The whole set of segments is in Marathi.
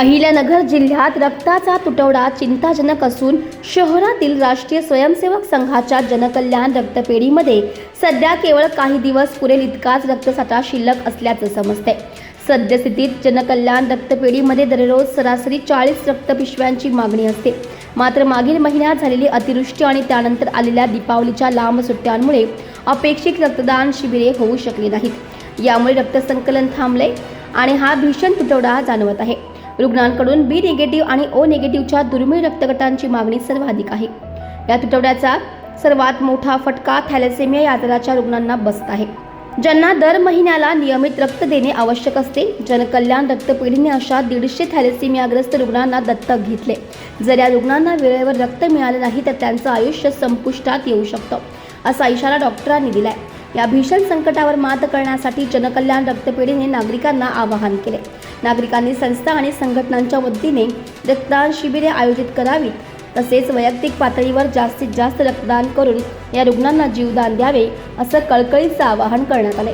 अहिल्यानगर जिल्ह्यात रक्ताचा तुटवडा चिंताजनक असून शहरातील राष्ट्रीय स्वयंसेवक संघाच्या जनकल्याण रक्तपेढीमध्ये सध्या केवळ काही दिवस पुरेल इतकाच रक्तसाठा शिल्लक असल्याचं समजते सद्यस्थितीत जनकल्याण रक्तपेढीमध्ये दररोज सरासरी चाळीस रक्तपिशव्यांची मागणी असते. मात्र मागील महिन्यात झालेली अतिवृष्टी आणि त्यानंतर आलेल्या दीपावलीच्या लांब सुट्ट्यांमुळे अपेक्षित रक्तदान शिबिरे होऊ शकली नाहीत. यामुळे रक्तसंकलन थांबले आणि हा भीषण तुटवडा जाणवत आहे. रुग्णांकडून बी निगेटिव्ह आणि ओ निगेटिव्हच्या दुर्मिळ रक्तगटांची मागणी सर्वाधिक आहे. या तुटवड्याचा सर्वात मोठा फटका थॅलेसेमिया या आजाराच्या रुग्णांना बसत आहे. ज्यांना दर महिन्याला नियमित रक्त देणे आवश्यक असते जनकल्याण रक्तपेढीने अशा दीडशे थॅलेसेमियाग्रस्त रुग्णांना दत्तक घेतले. जर या रुग्णांना वेळेवर रक्त मिळाले नाही तर त्यांचं आयुष्य संपुष्टात येऊ शकतं असा इशारा डॉक्टरांनी दिलाय. या भीषण संकटावर मात करण्यासाठी जनकल्याण रक्तपेढीने नागरिकांना आवाहन केले. नागरिकांनी संस्था आणि संघटनांच्या वतीने रक्तदान शिबिरे आयोजित करावीत. तसेच वैयक्तिक पातळीवर जास्तीत जास्त रक्तदान करून या रुग्णांना जीवदान द्यावे असं कळकळीचं आवाहन करण्यात आले.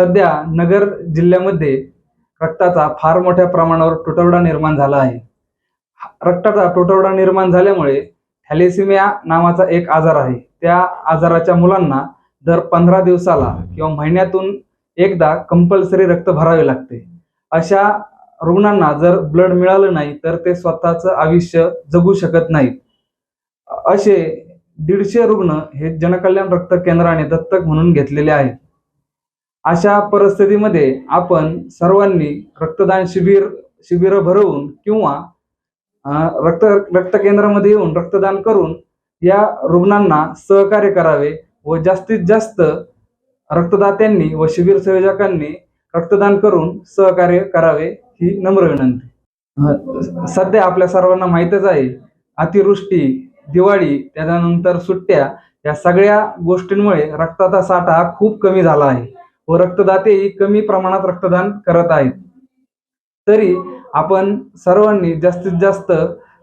सध्या नगर जिल्ह्यामध्ये रक्ताचा फार मोठ्या प्रमाणावर तुटवडा निर्माण झाला आहे. हा- रक्ताचा तुटवडा निर्माण झाल्यामुळे थॅलेसिमिया नावाचा एक आजार आहे. त्या आजाराच्या मुलांना दर पंधरा दिवसाला किंवा महिन्यातून एकदा कंपल्सरी रक्त भरावे लागते. अशा रुग्णांना जर ब्लड मिळालं नाही तर ते स्वतःचं आयुष्य जगू शकत नाहीत. असे दीडशे रुग्ण हे जनकल्याण रक्त केंद्राने दत्तक म्हणून घेतलेले आहेत. अशा परिस्थितीमध्ये आपण सर्वांनी रक्तदान शिबिर शिबिर भरवून किंवा रक्त रक्त केंद्रामध्ये येऊन रक्तदान करून या रुग्णांना सहकार्य करावे व जास्तीत जास्त रक्तदात्यांनी व शिबिर संयोजकांनी रक्तदान करून सहकार्य करावे ही नम्र विनंती. सध्या आपल्या सर्वांना माहीतच आहे अतिवृष्टी दिवाळी त्याच्यानंतर सुट्ट्या या सगळ्या गोष्टींमुळे रक्ताचा साठा खूप कमी झाला आहे. व रक्तदातेही कमी प्रमाणात रक्तदान करत आहेत. तरी आपण सर्वांनी जास्तीत जास्त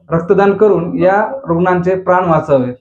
रक्तदान करून या रुग्णांचे प्राण वाचवे.